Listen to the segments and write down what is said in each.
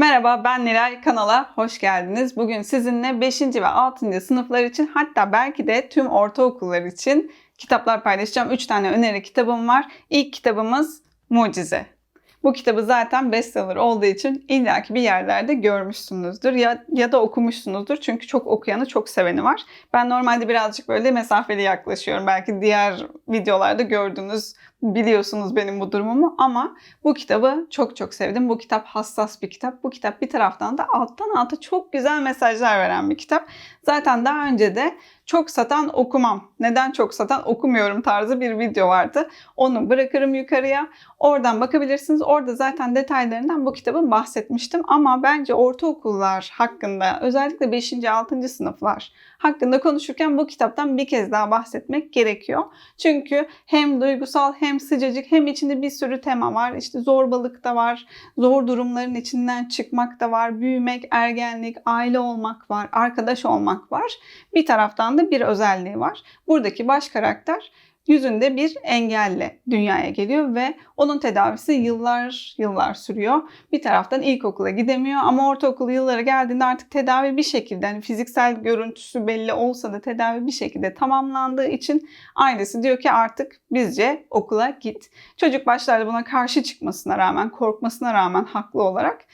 Merhaba ben Nilay kanala hoş geldiniz. Bugün sizinle 5. ve 6. sınıflar için hatta belki de tüm ortaokullar için kitaplar paylaşacağım. 3 tane öneri kitabım var. İlk kitabımız Mucize. Bu kitabı zaten bestseller olduğu için illaki bir yerlerde görmüşsünüzdür ya, ya da okumuşsunuzdur. Çünkü çok okuyanı, çok seveni var. Ben normalde birazcık böyle mesafeli yaklaşıyorum. Belki diğer videolarda gördünüz, biliyorsunuz benim bu durumumu ama bu kitabı çok çok sevdim. Bu kitap hassas bir kitap. Bu kitap bir taraftan da alttan alta çok güzel mesajlar veren bir kitap. Zaten daha önce de çok satan okumam. Neden çok satan okumuyorum tarzı bir video vardı. Onu bırakırım yukarıya. Oradan bakabilirsiniz. Orada zaten detaylarından bu kitabın bahsetmiştim. Ama bence ortaokullar hakkında özellikle 5. 6. sınıflar hakkında konuşurken bu kitaptan bir kez daha bahsetmek gerekiyor. Çünkü hem duygusal hem sıcacık hem içinde bir sürü tema var. İşte zorbalık da var, zor durumların içinden çıkmak da var, büyümek, ergenlik, aile olmak var, arkadaş olmak var. Bir taraftan da bir özelliği var. Buradaki baş karakter yüzünde bir engelle dünyaya geliyor ve onun tedavisi yıllar yıllar sürüyor. Bir taraftan ilkokula gidemiyor ama ortaokul yılları geldiğinde artık tedavi bir şekilde hani fiziksel görüntüsü belli olsa da tedavi bir şekilde tamamlandığı için ailesi diyor ki artık bizce okula git. Çocuk başlarda buna karşı çıkmasına rağmen, korkmasına rağmen haklı olarak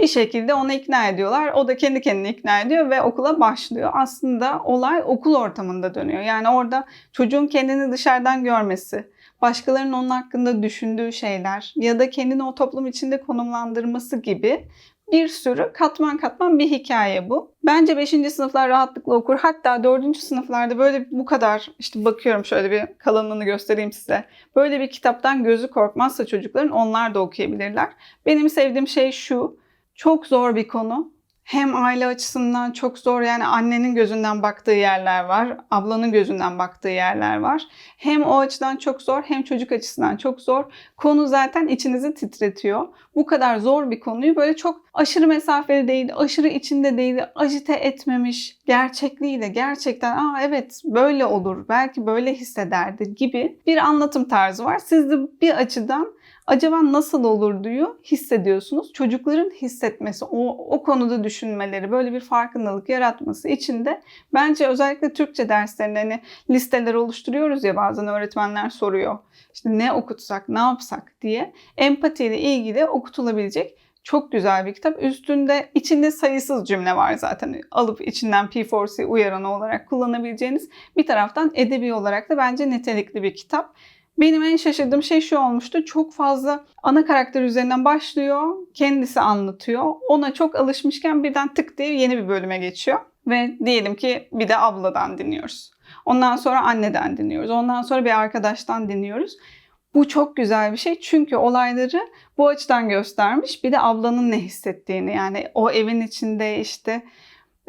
bir şekilde onu ikna ediyorlar. O da kendi kendini ikna ediyor ve okula başlıyor. Aslında olay okul ortamında dönüyor. Yani orada çocuğun kendini dışarıdan görmesi, başkalarının onun hakkında düşündüğü şeyler ya da kendini o toplum içinde konumlandırması gibi bir sürü katman katman bir hikaye bu. Bence 5. sınıflar rahatlıkla okur. Hatta 4. sınıflarda böyle bu kadar işte bakıyorum şöyle bir kalınlığını göstereyim size. Böyle bir kitaptan gözü korkmazsa çocukların onlar da okuyabilirler. Benim sevdiğim şey şu. Çok zor bir konu. Hem aile açısından çok zor yani annenin gözünden baktığı yerler var, ablanın gözünden baktığı yerler var. Hem o açıdan çok zor hem çocuk açısından çok zor. Konu zaten içinizi titretiyor. Bu kadar zor bir konuyu böyle çok aşırı mesafeli değil, aşırı içinde değil, ajite etmemiş, gerçekliğiyle gerçekten aa evet böyle olur, belki böyle hissederdi gibi bir anlatım tarzı var. Siz de bir açıdan acaba nasıl olur diyor hissediyorsunuz. Çocukların hissetmesi, o, o konuda düşünmeleri, böyle bir farkındalık yaratması için de bence özellikle Türkçe derslerinde hani listeler oluşturuyoruz ya bazen öğretmenler soruyor. İşte ne okutsak, ne yapsak diye empatiyle ilgili okutulabilecek çok güzel bir kitap. Üstünde içinde sayısız cümle var zaten. Alıp içinden P4C uyaranı olarak kullanabileceğiniz. Bir taraftan edebi olarak da bence nitelikli bir kitap. Benim en şaşırdığım şey şu olmuştu. Çok fazla ana karakter üzerinden başlıyor. Kendisi anlatıyor. Ona çok alışmışken birden tık diye yeni bir bölüme geçiyor. Ve diyelim ki bir de abladan dinliyoruz. Ondan sonra anneden dinliyoruz. Ondan sonra bir arkadaştan dinliyoruz. Bu çok güzel bir şey çünkü olayları bu açıdan göstermiş. Bir de ablanın ne hissettiğini yani o evin içinde işte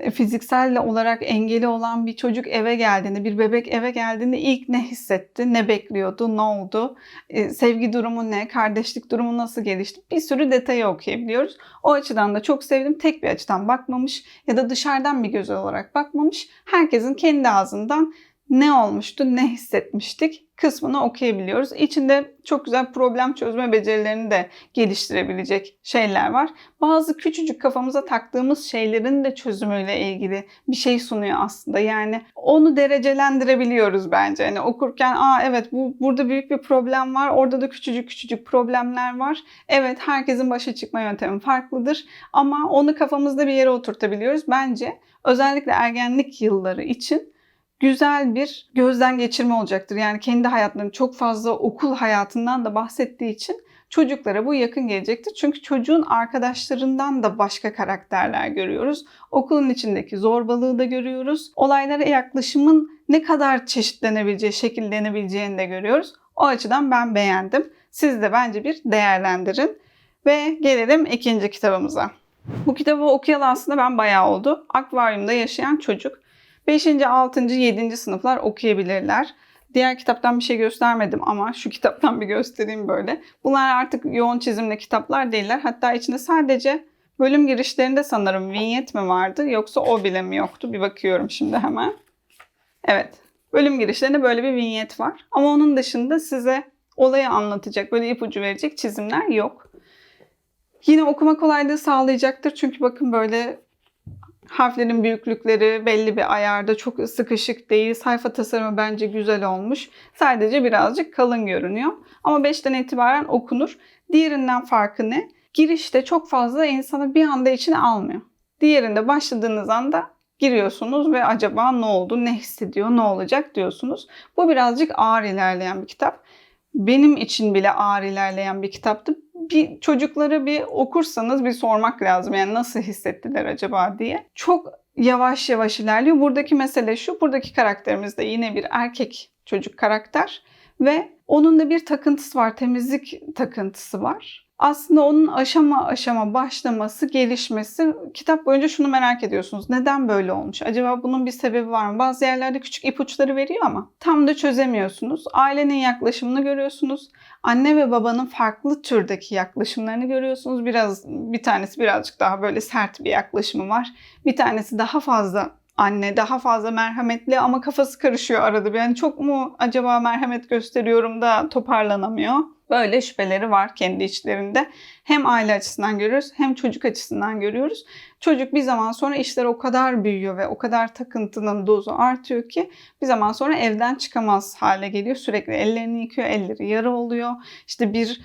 fiziksel olarak engeli olan bir çocuk eve geldiğinde, bir bebek eve geldiğinde ilk ne hissetti, ne bekliyordu, ne oldu, e, sevgi durumu ne, kardeşlik durumu nasıl gelişti bir sürü detayı okuyabiliyoruz. O açıdan da çok sevdim. Tek bir açıdan bakmamış ya da dışarıdan bir göz olarak bakmamış. Herkesin kendi ağzından ne olmuştu, ne hissetmiştik kısmını okuyabiliyoruz. İçinde çok güzel problem çözme becerilerini de geliştirebilecek şeyler var. Bazı küçücük kafamıza taktığımız şeylerin de çözümüyle ilgili bir şey sunuyor aslında. Yani onu derecelendirebiliyoruz bence. Yani okurken aa evet bu burada büyük bir problem var. Orada da küçücük küçücük problemler var. Evet herkesin başa çıkma yöntemi farklıdır ama onu kafamızda bir yere oturtabiliyoruz. Bence özellikle ergenlik yılları için güzel bir gözden geçirme olacaktır. Yani kendi hayatlarının çok fazla okul hayatından da bahsettiği için çocuklara bu yakın gelecektir. Çünkü çocuğun arkadaşlarından da başka karakterler görüyoruz. Okulun içindeki zorbalığı da görüyoruz. Olaylara yaklaşımın ne kadar çeşitlenebileceği, şekillenebileceğini de görüyoruz. O açıdan ben beğendim. Siz de bence bir değerlendirin. Ve gelelim ikinci kitabımıza. Bu kitabı okuyalı aslında ben bayağı oldu. Akvaryumda yaşayan çocuk. 5. 6. 7. sınıflar okuyabilirler. Diğer kitaptan bir şey göstermedim ama şu kitaptan bir göstereyim böyle. Bunlar artık yoğun çizimli kitaplar değiller. Hatta içinde sadece bölüm girişlerinde sanırım vinyet mi vardı yoksa o bile mi yoktu? Bir bakıyorum şimdi hemen. Evet. Bölüm girişlerinde böyle bir vinyet var. Ama onun dışında size olayı anlatacak, böyle ipucu verecek çizimler yok. Yine okuma kolaylığı sağlayacaktır. Çünkü bakın böyle harflerin büyüklükleri belli bir ayarda çok sıkışık değil. Sayfa tasarımı bence güzel olmuş. Sadece birazcık kalın görünüyor. Ama 5'ten itibaren okunur. Diğerinden farkı ne? Girişte çok fazla insanı bir anda içine almıyor. Diğerinde başladığınız anda giriyorsunuz ve acaba ne oldu, ne hissediyor, ne olacak diyorsunuz. Bu birazcık ağır ilerleyen bir kitap. Benim için bile ağır ilerleyen bir kitaptı. Bir çocukları bir okursanız bir sormak lazım. Yani nasıl hissettiler acaba diye. Çok yavaş yavaş ilerliyor. Buradaki mesele şu. Buradaki karakterimiz de yine bir erkek çocuk karakter ve onun da bir takıntısı var. Temizlik takıntısı var aslında onun aşama aşama başlaması, gelişmesi kitap boyunca şunu merak ediyorsunuz. Neden böyle olmuş? Acaba bunun bir sebebi var mı? Bazı yerlerde küçük ipuçları veriyor ama tam da çözemiyorsunuz. Ailenin yaklaşımını görüyorsunuz. Anne ve babanın farklı türdeki yaklaşımlarını görüyorsunuz. Biraz bir tanesi birazcık daha böyle sert bir yaklaşımı var. Bir tanesi daha fazla anne daha fazla merhametli ama kafası karışıyor arada. Yani çok mu acaba merhamet gösteriyorum da toparlanamıyor. Böyle şüpheleri var kendi içlerinde. Hem aile açısından görüyoruz hem çocuk açısından görüyoruz. Çocuk bir zaman sonra işler o kadar büyüyor ve o kadar takıntının dozu artıyor ki bir zaman sonra evden çıkamaz hale geliyor. Sürekli ellerini yıkıyor, elleri yara oluyor. İşte bir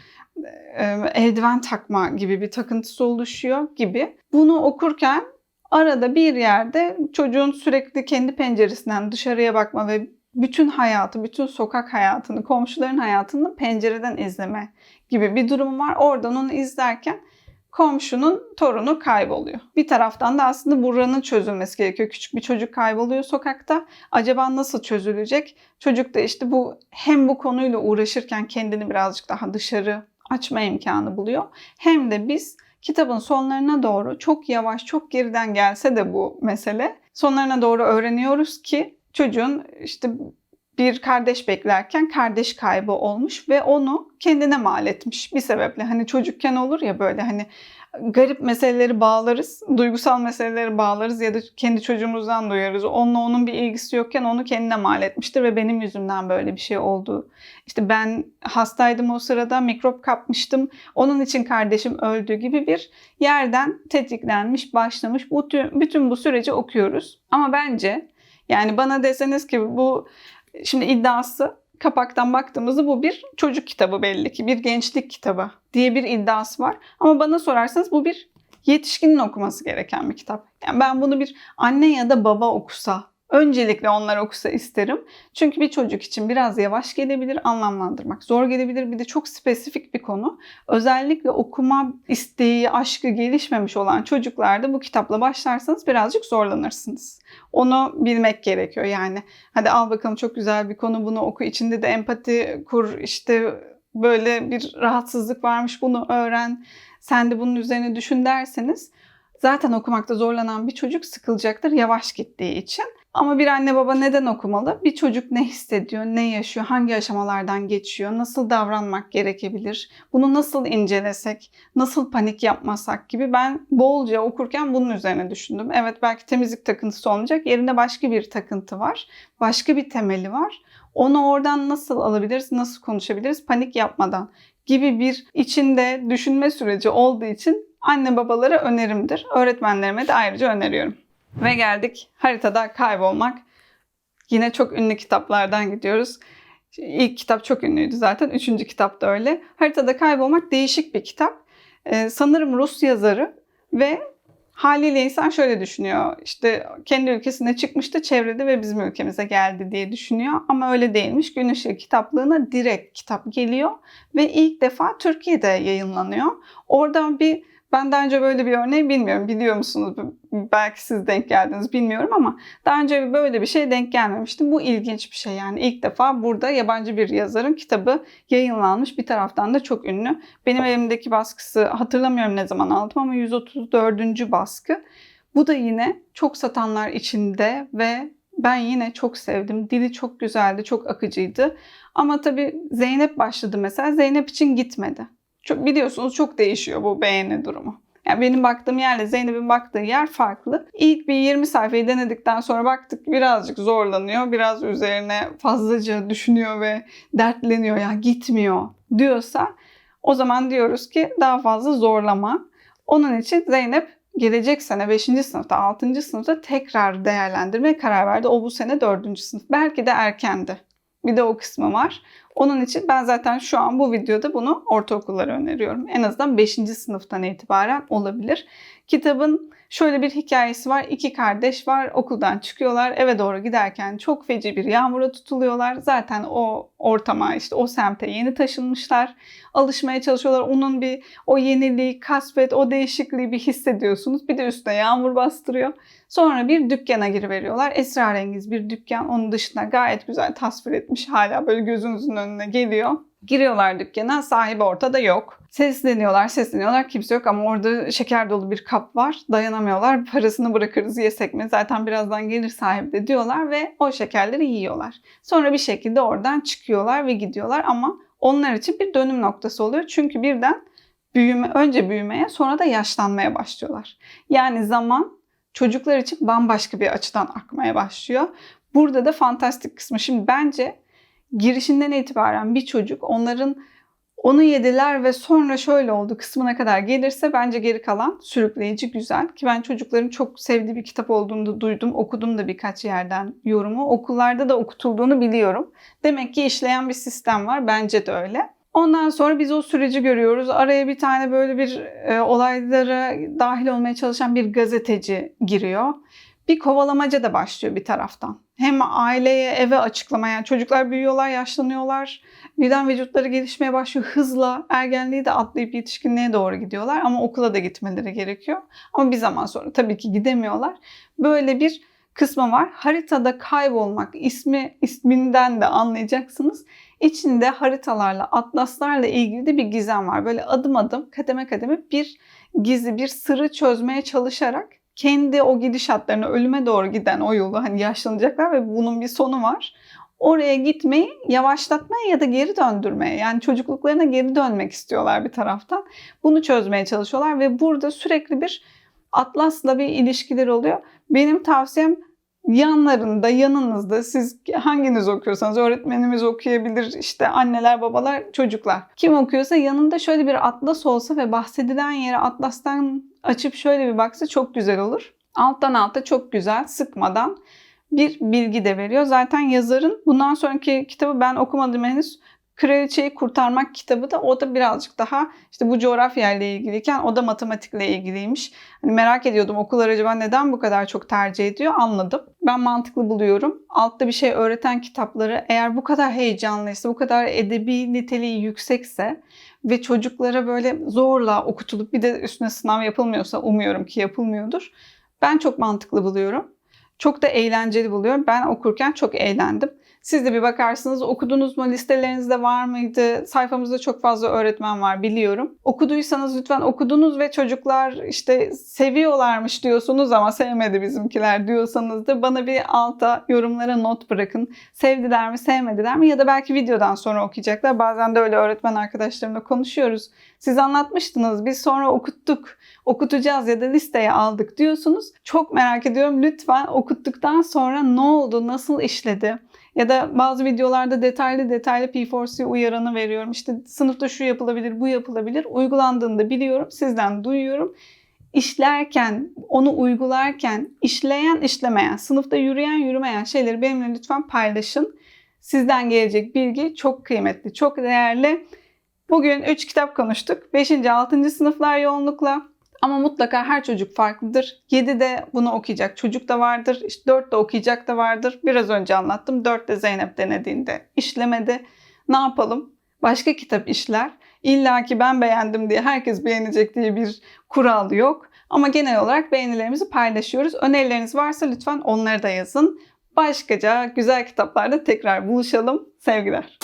eldiven takma gibi bir takıntısı oluşuyor gibi. Bunu okurken arada bir yerde çocuğun sürekli kendi penceresinden dışarıya bakma ve bütün hayatı, bütün sokak hayatını, komşuların hayatını pencereden izleme gibi bir durum var. Oradan onu izlerken komşunun torunu kayboluyor. Bir taraftan da aslında buranın çözülmesi gerekiyor. Küçük bir çocuk kayboluyor sokakta. Acaba nasıl çözülecek? Çocuk da işte bu hem bu konuyla uğraşırken kendini birazcık daha dışarı açma imkanı buluyor. Hem de biz kitabın sonlarına doğru çok yavaş, çok geriden gelse de bu mesele sonlarına doğru öğreniyoruz ki çocuğun işte bir kardeş beklerken kardeş kaybı olmuş ve onu kendine mal etmiş bir sebeple. Hani çocukken olur ya böyle hani garip meseleleri bağlarız, duygusal meseleleri bağlarız ya da kendi çocuğumuzdan duyarız. Onunla onun bir ilgisi yokken onu kendine mal etmiştir ve benim yüzümden böyle bir şey oldu. İşte ben hastaydım o sırada mikrop kapmıştım. Onun için kardeşim öldü gibi bir yerden tetiklenmiş, başlamış. Bütün, bütün bu süreci okuyoruz. Ama bence yani bana deseniz ki bu şimdi iddiası kapaktan baktığımızda bu bir çocuk kitabı belli ki. Bir gençlik kitabı diye bir iddiası var. Ama bana sorarsanız bu bir yetişkinin okuması gereken bir kitap. Yani ben bunu bir anne ya da baba okusa Öncelikle onlar okusa isterim. Çünkü bir çocuk için biraz yavaş gelebilir, anlamlandırmak zor gelebilir. Bir de çok spesifik bir konu. Özellikle okuma isteği, aşkı gelişmemiş olan çocuklarda bu kitapla başlarsanız birazcık zorlanırsınız. Onu bilmek gerekiyor yani. Hadi al bakalım çok güzel bir konu bunu oku. İçinde de empati kur işte böyle bir rahatsızlık varmış bunu öğren. Sen de bunun üzerine düşün derseniz zaten okumakta zorlanan bir çocuk sıkılacaktır yavaş gittiği için. Ama bir anne baba neden okumalı? Bir çocuk ne hissediyor, ne yaşıyor, hangi aşamalardan geçiyor, nasıl davranmak gerekebilir, bunu nasıl incelesek, nasıl panik yapmasak gibi ben bolca okurken bunun üzerine düşündüm. Evet belki temizlik takıntısı olmayacak, yerinde başka bir takıntı var, başka bir temeli var. Onu oradan nasıl alabiliriz, nasıl konuşabiliriz panik yapmadan gibi bir içinde düşünme süreci olduğu için anne babalara önerimdir. Öğretmenlerime de ayrıca öneriyorum. Ve geldik haritada kaybolmak. Yine çok ünlü kitaplardan gidiyoruz. İlk kitap çok ünlüydü zaten. Üçüncü kitap da öyle. Haritada kaybolmak değişik bir kitap. Ee, sanırım Rus yazarı ve haliyle insan şöyle düşünüyor. İşte kendi ülkesine çıkmıştı, çevrede ve bizim ülkemize geldi diye düşünüyor. Ama öyle değilmiş. Gün Işığı kitaplığına direkt kitap geliyor ve ilk defa Türkiye'de yayınlanıyor. Oradan bir ben daha önce böyle bir örneği bilmiyorum. Biliyor musunuz? Belki siz denk geldiniz bilmiyorum ama daha önce böyle bir şey denk gelmemiştim. Bu ilginç bir şey yani. ilk defa burada yabancı bir yazarın kitabı yayınlanmış. Bir taraftan da çok ünlü. Benim elimdeki baskısı hatırlamıyorum ne zaman aldım ama 134. baskı. Bu da yine çok satanlar içinde ve ben yine çok sevdim. Dili çok güzeldi, çok akıcıydı. Ama tabii Zeynep başladı mesela. Zeynep için gitmedi. Çok, biliyorsunuz çok değişiyor bu beğeni durumu. Yani benim baktığım yerle Zeynep'in baktığı yer farklı. İlk bir 20 sayfayı denedikten sonra baktık birazcık zorlanıyor. Biraz üzerine fazlaca düşünüyor ve dertleniyor ya gitmiyor diyorsa O zaman diyoruz ki daha fazla zorlama. Onun için Zeynep gelecek sene 5. sınıfta, 6. sınıfta tekrar değerlendirmeye karar verdi. O bu sene 4. sınıf. Belki de erkendi. Bir de o kısmı var. Onun için ben zaten şu an bu videoda bunu ortaokullara öneriyorum. En azından 5. sınıftan itibaren olabilir. Kitabın şöyle bir hikayesi var. İki kardeş var. Okuldan çıkıyorlar. Eve doğru giderken çok feci bir yağmura tutuluyorlar. Zaten o ortama işte o semte yeni taşınmışlar. Alışmaya çalışıyorlar. Onun bir o yeniliği, kasvet, o değişikliği bir hissediyorsunuz. Bir de üstüne yağmur bastırıyor. Sonra bir dükkana giriveriyorlar. Esrarengiz bir dükkan. Onun dışında gayet güzel tasvir etmiş. Hala böyle gözünüzün önüne geliyor. Giriyorlar dükkana. Sahibi ortada yok. Sesleniyorlar, sesleniyorlar. Kimse yok ama orada şeker dolu bir kap var. Dayanamıyorlar. Parasını bırakırız yesek mi? Zaten birazdan gelir sahibi de diyorlar ve o şekerleri yiyorlar. Sonra bir şekilde oradan çıkıyorlar ve gidiyorlar ama onlar için bir dönüm noktası oluyor. Çünkü birden büyüme, önce büyümeye sonra da yaşlanmaya başlıyorlar. Yani zaman çocuklar için bambaşka bir açıdan akmaya başlıyor. Burada da fantastik kısmı. Şimdi bence girişinden itibaren bir çocuk onların onu yediler ve sonra şöyle oldu kısmına kadar gelirse bence geri kalan sürükleyici güzel. Ki ben çocukların çok sevdiği bir kitap olduğunu da duydum. Okudum da birkaç yerden yorumu. Okullarda da okutulduğunu biliyorum. Demek ki işleyen bir sistem var. Bence de öyle. Ondan sonra biz o süreci görüyoruz. Araya bir tane böyle bir e, olaylara dahil olmaya çalışan bir gazeteci giriyor. Bir kovalamaca da başlıyor bir taraftan. Hem aileye, eve açıklama yani çocuklar büyüyorlar, yaşlanıyorlar. Birden vücutları gelişmeye başlıyor. Hızla ergenliği de atlayıp yetişkinliğe doğru gidiyorlar. Ama okula da gitmeleri gerekiyor. Ama bir zaman sonra tabii ki gidemiyorlar. Böyle bir kısmı var. Haritada kaybolmak ismi isminden de anlayacaksınız. İçinde haritalarla, atlaslarla ilgili de bir gizem var. Böyle adım adım, kademe kademe bir gizli, bir sırrı çözmeye çalışarak kendi o gidişatlarını ölüme doğru giden o yolu hani yaşlanacaklar ve bunun bir sonu var. Oraya gitmeyi yavaşlatmaya ya da geri döndürmeye yani çocukluklarına geri dönmek istiyorlar bir taraftan. Bunu çözmeye çalışıyorlar ve burada sürekli bir atlasla bir ilişkiler oluyor. Benim tavsiyem yanlarında, yanınızda siz hanginiz okuyorsanız öğretmenimiz okuyabilir, işte anneler, babalar, çocuklar. Kim okuyorsa yanında şöyle bir atlas olsa ve bahsedilen yere atlastan açıp şöyle bir baksa çok güzel olur. Alttan alta çok güzel, sıkmadan bir bilgi de veriyor. Zaten yazarın bundan sonraki kitabı ben okumadım henüz. Kraliçeyi Kurtarmak kitabı da o da birazcık daha işte bu coğrafya ile ilgiliyken o da matematikle ilgiliymiş. Hani merak ediyordum okullar acaba neden bu kadar çok tercih ediyor anladım. Ben mantıklı buluyorum. Altta bir şey öğreten kitapları eğer bu kadar heyecanlıysa, bu kadar edebi niteliği yüksekse ve çocuklara böyle zorla okutulup bir de üstüne sınav yapılmıyorsa umuyorum ki yapılmıyordur. Ben çok mantıklı buluyorum. Çok da eğlenceli buluyorum. Ben okurken çok eğlendim. Siz de bir bakarsınız okudunuz mu listelerinizde var mıydı? Sayfamızda çok fazla öğretmen var biliyorum. Okuduysanız lütfen okudunuz ve çocuklar işte seviyorlarmış diyorsunuz ama sevmedi bizimkiler diyorsanız da bana bir alta yorumlara not bırakın. Sevdiler mi sevmediler mi ya da belki videodan sonra okuyacaklar. Bazen de öyle öğretmen arkadaşlarımla konuşuyoruz. Siz anlatmıştınız biz sonra okuttuk okutacağız ya da listeye aldık diyorsunuz. Çok merak ediyorum lütfen okuttuktan sonra ne oldu nasıl işledi? Ya da bazı videolarda detaylı detaylı P4C uyaranı veriyorum. İşte sınıfta şu yapılabilir, bu yapılabilir. Uygulandığını da biliyorum, sizden duyuyorum. İşlerken, onu uygularken, işleyen, işlemeyen, sınıfta yürüyen, yürümeyen şeyleri benimle lütfen paylaşın. Sizden gelecek bilgi çok kıymetli, çok değerli. Bugün 3 kitap konuştuk. 5. 6. sınıflar yoğunlukla. Ama mutlaka her çocuk farklıdır. 7 de bunu okuyacak çocuk da vardır. İşte 4 de okuyacak da vardır. Biraz önce anlattım. 4 de Zeynep denediğinde işlemedi. Ne yapalım? Başka kitap işler. İlla ki ben beğendim diye herkes beğenecek diye bir kural yok. Ama genel olarak beğenilerimizi paylaşıyoruz. Önerileriniz varsa lütfen onları da yazın. Başkaca güzel kitaplarda tekrar buluşalım. Sevgiler.